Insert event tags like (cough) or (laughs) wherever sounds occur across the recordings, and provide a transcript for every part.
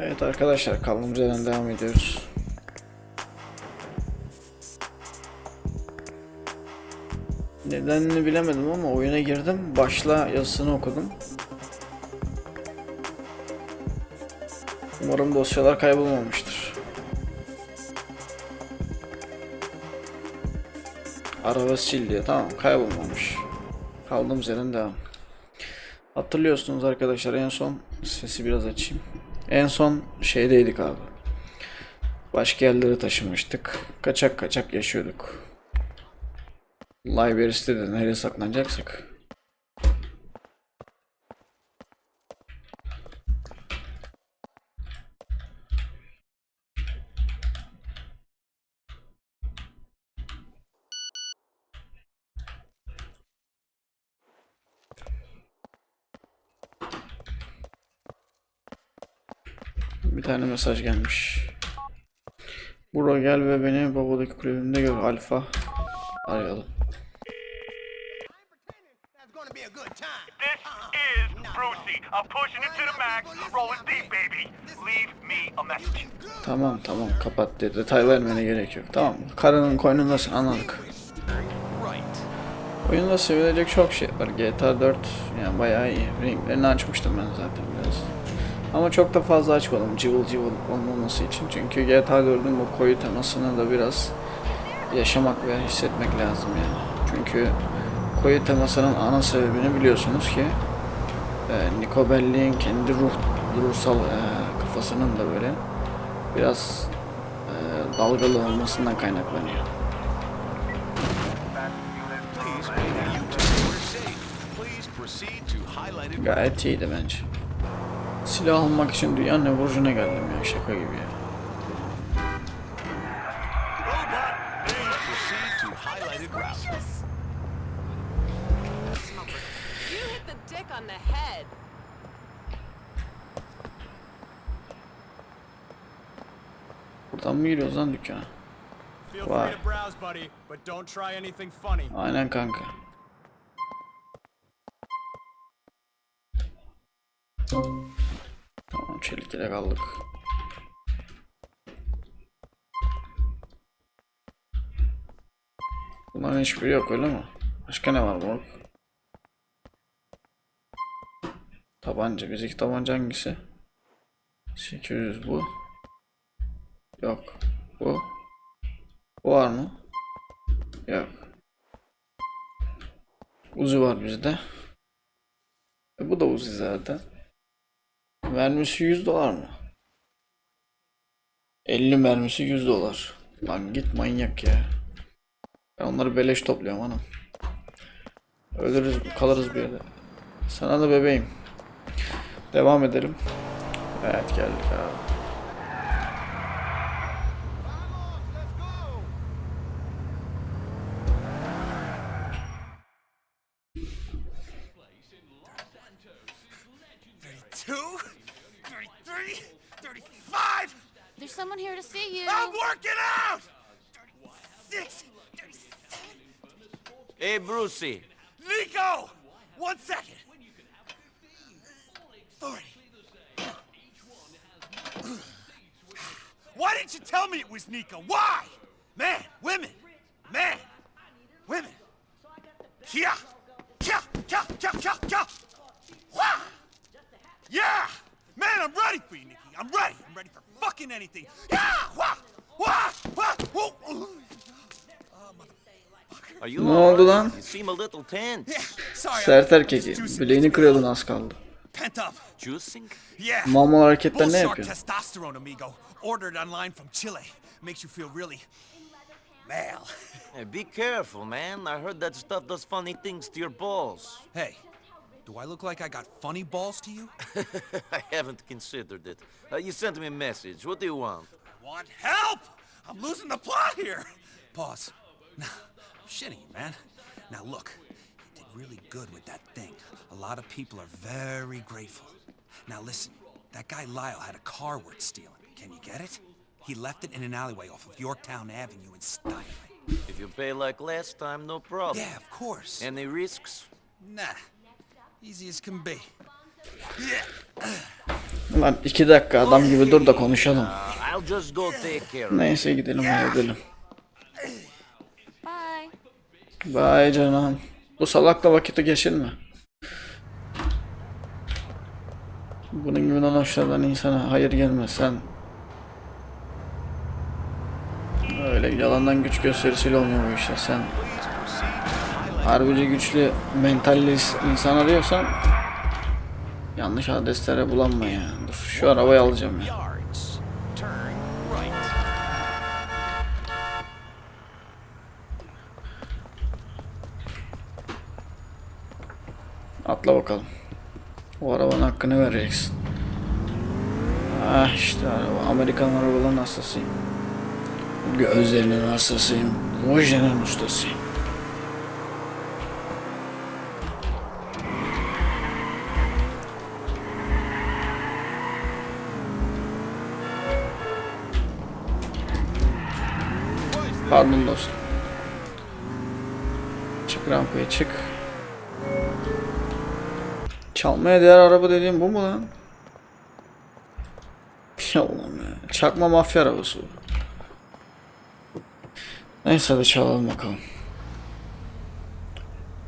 Evet arkadaşlar kaldığımız yerden devam ediyoruz. Nedenini bilemedim ama oyuna girdim. Başla yazısını okudum. Umarım dosyalar kaybolmamıştır. Araba sil diye. Tamam kaybolmamış. Kaldığımız yerden devam. Hatırlıyorsunuz arkadaşlar en son sesi biraz açayım. En son şeydeydik abi. Başka yerlere taşınmıştık. Kaçak kaçak yaşıyorduk. Library'ste de nereye saklanacaksak. Bir tane mesaj gelmiş. Buraya gel ve beni babadaki kulübümde gör. Alfa. Arayalım. Tamam tamam kapat dedi. Detay vermene gerek yok. Tamam. Karının koynundasın anladık. Oyunda sevilecek çok şey var. GTA 4 yani bayağı iyi. Renklerini açmıştım ben zaten biraz. Ama çok da fazla açmadım cıvıl cıvıl olmaması için. Çünkü GTA 4'ün bu koyu temasını da biraz yaşamak ve hissetmek lazım yani. Çünkü koyu temasının ana sebebini biliyorsunuz ki e, Nico Bellic'in kendi ruh ruhsal e, kafasının da böyle biraz e, dalgalı olmasından kaynaklanıyor. Gayet iyiydi bence. Silah almak için dünyanın ne burcuna geldim ya şaka gibi ya. You. Buradan mı giriyoruz lan dükkana? Funny. Aynen kanka. Tamam çelik yelek aldık. Bunların hiçbiri yok öyle mi? Başka ne var bu? Tabanca. Bizdeki tabanca hangisi? 800 bu. Yok. Bu. Bu var mı? Yok. Uzi var bizde. E bu da Uzi zaten. Mermisi 100 dolar mı? 50 mermisi 100 dolar. Lan git manyak ya. Ben onları beleş topluyorum hanım. Ölürüz kalırız bir yerde. Sana da bebeğim. Devam edelim. Evet geldik abi. Someone here to see you. I'm working out. Thirty-six, thirty-seven. Hey, Brucey. Nico, one second. Forty. Why didn't you tell me it was Nico? Why? Man, women, man, women. Kia, kia, kia, kia, kia, kia. Wah! Yeah, man, I'm ready for you, Nikki. I'm ready. I'm ready for fucking anything. Yeah, wah, wah, wah, woo, ooh. Are you Ne oldu lan? You seem a little tense. Yeah, sorry. Sert I'm erkek. juicing Bileğini kırıyordun az kaldı. Pent up. Juicing? Yeah. Mal mal hareketler ne yapıyorsun? testosterone, amigo. Ordered online from Chile. Makes you feel really male. Hey, be careful, man. I heard that stuff does funny things to your balls. Hey, do I look like I got funny balls to you? (laughs) I haven't considered it. Uh, you sent me a message. What do you want? I Want help? I'm losing the plot here. Pause. Nah, I'm shitting you, man. Now look, you did really good with that thing. A lot of people are very grateful. Now listen, that guy Lyle had a car worth stealing. Can you get it? He left it in an alleyway off of Yorktown Avenue in Steinway. If you pay like last time, no problem. Yeah, of course. Any risks? Nah, Lan iki dakika adam gibi dur da konuşalım. I'll just go take care of it. Neyse gidelim halledelim. Bye. Canım. Bu salakla vakiti geçirme. Bunun gibi hoşlardan insana hayır gelmez sen. Öyle yalandan güç gösterisiyle olmuyor bu işler sen. Harbici güçlü mentalli insan arıyorsan yanlış adreslere bulanma ya. Dur şu arabayı alacağım ya. Atla bakalım. O arabanın hakkını vereceksin. Ah işte araba. Amerikan arabaların hastasıyım. Gözlerinin hastasıyım. Mojenin ustasıyım. Pardon dostum. Çık rampaya çık. Çalmaya değer araba dediğim bu mu lan? (laughs) Ya Allah'ım ya. Çakma mafya arabası bu. Neyse hadi çalalım bakalım.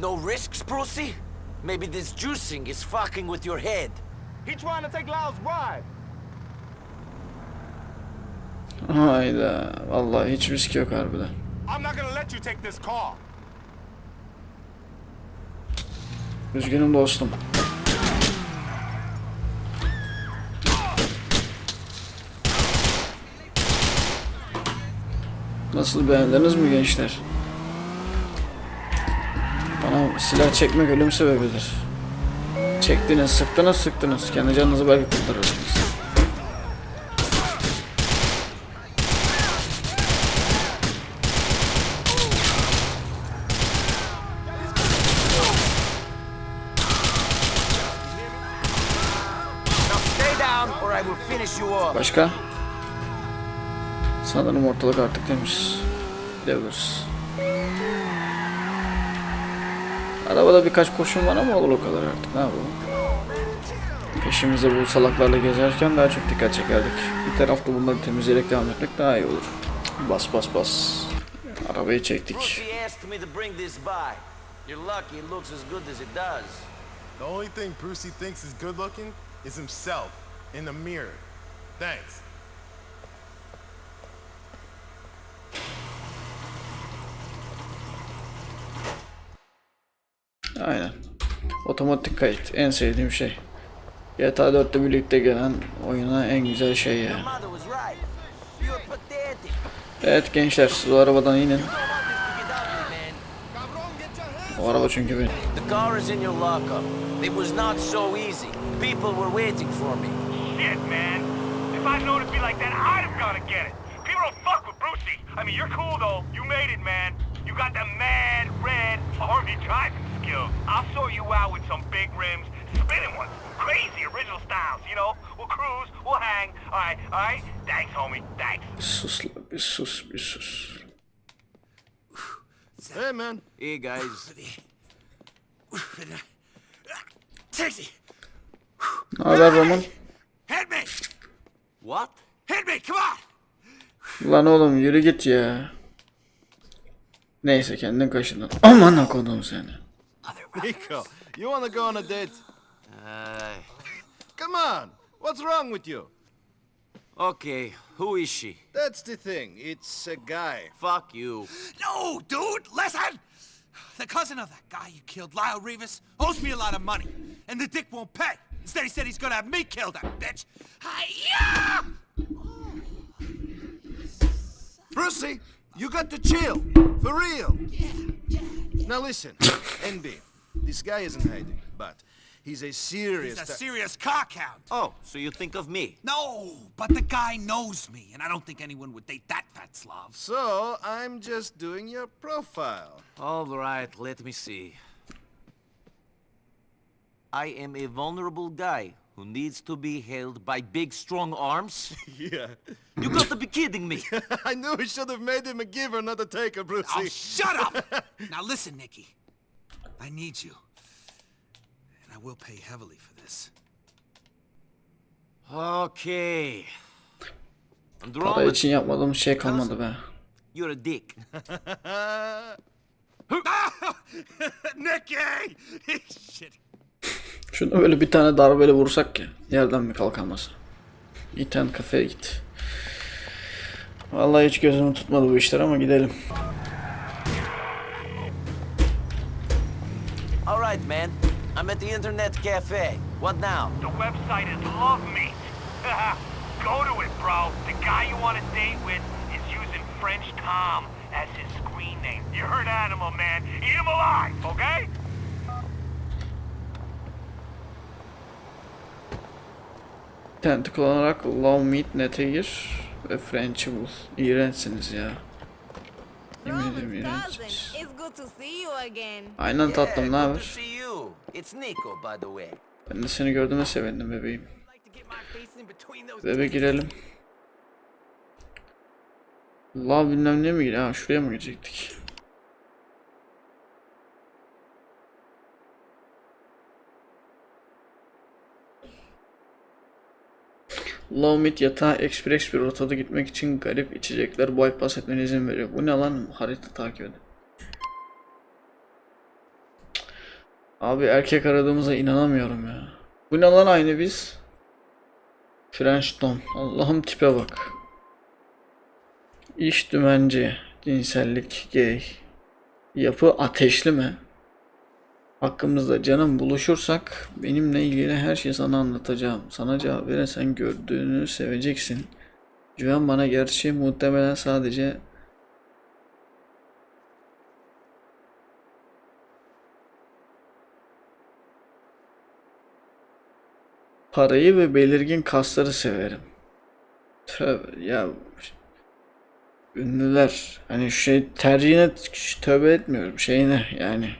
No risks, Brucey? Maybe this juicing is fucking with your head. He trying to take Lyle's ride. Hayda. Vallahi hiç risk yok harbiden. Üzgünüm dostum. Nasıl beğendiniz mi gençler? Bana silah çekmek ölüm sebebidir. Çektiniz, sıktınız, sıktınız. Kendi canınızı belki kurtarırsınız. Başka? Sanırım ortalık artık temiz. Gidebiliriz. Arabada birkaç kurşun var ama olur o kadar artık. Ne yapalım? Peşimizde bu salaklarla gezerken daha çok dikkat çekerdik. Bir tarafta bunları temizleyerek devam etmek daha iyi olur. Bas bas bas. Arabayı çektik. You're lucky it looks as good as it does. The only thing Brucey thinks is good looking is himself in the mirror. Thanks. Aynen. Otomatik kayıt. En sevdiğim şey. GTA 4'te birlikte gelen oyuna en güzel şey ya. Mother was right. You're pathetic. Evet gençler siz o arabadan inin. O araba çünkü benim. The car is in your lockup. It was not so easy. People were waiting for me. Shit, man. If I'd known it'd be like that, I'd have gone to get it. People don't fuck with Brucey. I mean, you're cool though. You made it, man. You got the mad red army driving skills. I'll sort you out with some big rims, spinning ones, crazy original styles. You know, we'll cruise, we'll hang. All right, all right. Thanks, homie. Thanks. Bir sus la, bir sus bir sus. Hey, man. Hey guys. Taxi. Ne haber Roman? Hit me. What? Hit me. Come on. Lan oğlum yürü git ya. Neyse kendin kaşındın. Aman akodum seni. Nico, you wanna go on a date? Uh, Come on. What's wrong with you? okay, who is she? That's the thing. It's a guy. Fuck you. No, dude. Listen. The cousin of that guy you killed, Lyle Rivas, owes me a lot of money, and the dick won't pay. Instead, he said he's gonna have me kill that bitch. Hi-ya! Brucey, you got to chill. For real. Now listen, (laughs) NB. This guy isn't hiding, but he's a serious. He's a serious cockhound. Oh, so you think of me? No, but the guy knows me, and I don't think anyone would date that fat Slav. so I'm just doing your profile. All right, let me see. I am a vulnerable guy who needs to be held by big, strong arms. (laughs) yeah. You got to be kidding me. (laughs) I knew we should have made him a giver, not a taker, Brucey. Oh, shut up! (laughs) now listen, Nikki. I need you. And I will pay heavily for this. Okay. Para için yapmadığım şey kalmadı be. you're a dick. Nicky! Shit. Şunu böyle bir tane darbeyle vursak ya. Yerden mi kalkamaz? İten kafeye git. Vallahi hiç gözümü tutmadı bu işler ama gidelim. All right, man. I'm at the internet cafe. What now? The website is Love Meet. (laughs) Go to it, bro. The guy you want to date with is using French Tom as his screen name. You're an animal, man. Eat him alive, okay? İnterneti kullanarak Love Meet net'e gir ve French'i bul. İğrençsiniz ya. Yemin ederim iğrençsiniz. Aynen tatlım ne haber? Ben de seni gördüğüme sevindim bebeğim. Bebe girelim. Love bilmem ne mi giriyor? Ha şuraya mı girecektik? Love Meet yatağa express bir rotada gitmek için garip içecekler bypass etmene izin veriyor. Bu ne lan? Harita takip edin. Abi erkek aradığımıza inanamıyorum ya. Bu ne lan aynı biz? French Tom. Allah'ım tipe bak. İş dümenci. Cinsellik gay. Yapı ateşli mi? Hakkımızda canım buluşursak benimle ilgili her şeyi sana anlatacağım. Sana cevap verirsen gördüğünü seveceksin. Güven bana gerçi muhtemelen sadece parayı ve belirgin kasları severim. Tövbe ya ünlüler hani şey tercihine tövbe etmiyorum şeyine yani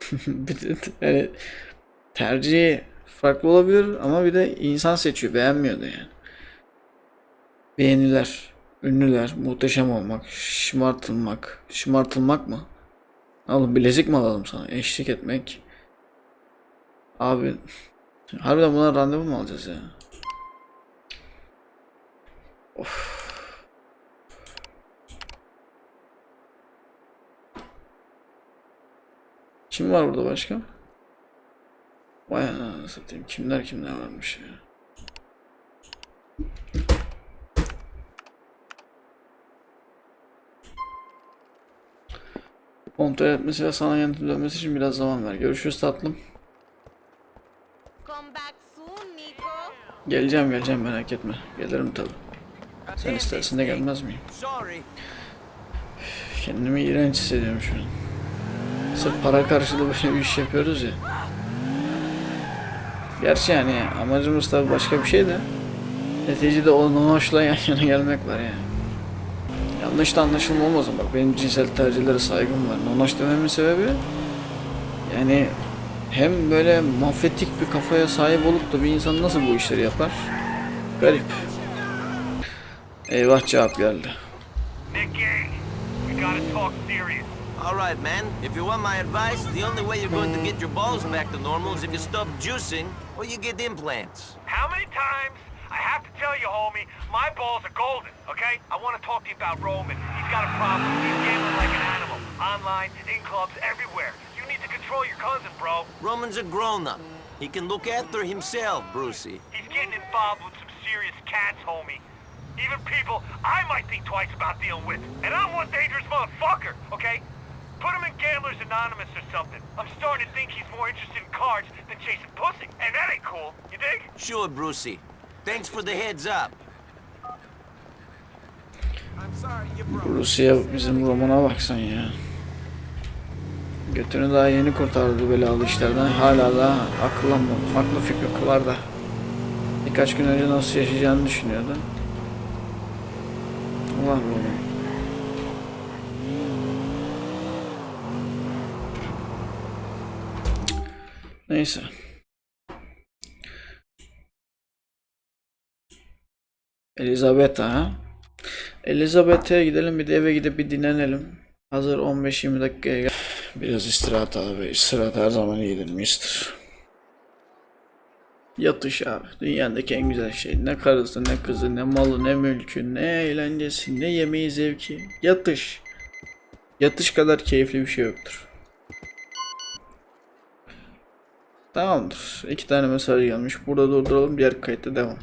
(laughs) bir de yani tercihi farklı olabilir ama bir de insan seçiyor beğenmiyor da yani. Beğeniler, ünlüler, muhteşem olmak, şımartılmak, şımartılmak mı? Oğlum bilezik mi alalım sana? Eşlik etmek. Abi harbiden buna randevu mu alacağız ya? Of. Kim var burada başka? Vay anasını satayım. Kimler kimler varmış ya. Kontrol etmesi ve sana yanıt dönmesi için biraz zaman ver. Görüşürüz tatlım. Geleceğim geleceğim merak etme. Gelirim tabi. Sen istersin de gelmez miyim? Kendimi iğrenç hissediyorum şu an. Sırf para karşılığı böyle bir iş yapıyoruz ya. Gerçi yani amacımız tabi başka bir şey de. Neticede onun hoşla yan yana gelmek var yani. Yanlış da anlaşılma olmasın bak benim cinsel tercihlere saygım var. Nonoş dememin sebebi yani hem böyle mafetik bir kafaya sahip olup da bir insan nasıl bu işleri yapar? Garip. Eyvah cevap geldi. Nicky, we gotta talk serious. All right, man. If you want my advice, the only way you're going to get your balls back to normal is if you stop juicing or you get implants. How many times I have to tell you, homie, my balls are golden, okay? I want to talk to you about Roman. He's got a problem. He's gambling like an animal. Online, in clubs, everywhere. You need to control your cousin, bro. Roman's a grown-up. He can look after himself, Brucey. He's getting involved with some serious cats, homie. Even people I might think twice about dealing with. And I'm one dangerous motherfucker, okay? Put him in Gamblers Anonymous or something. I'm starting to think he's more interested in cards than chasing pussy. And that ain't cool, you dig? Sure, Brucey. Thanks for the heads up. I'm sorry, you broke. Rusya bizim Roman'a baksan ya. Götünü daha yeni kurtardı belalı işlerden. Hala da akıllanma, aklı fikri var da. Birkaç gün önce nasıl yaşayacağını düşünüyordu. Neyse. Elizabeth'a ha. Elizabeth'e gidelim bir de eve gidip bir dinlenelim. Hazır 15-20 dakikaya gel. Biraz istirahat abi. İstirahat her zaman iyidir mister. Yatış abi. Dünyadaki en güzel şey. Ne karısı, ne kızı, ne malı, ne mülkü, ne eğlencesi, ne yemeği, zevki. Yatış. Yatış kadar keyifli bir şey yoktur. Tamamdır. İki tane mesaj gelmiş. Burada durduralım. Diğer kayıtta devam.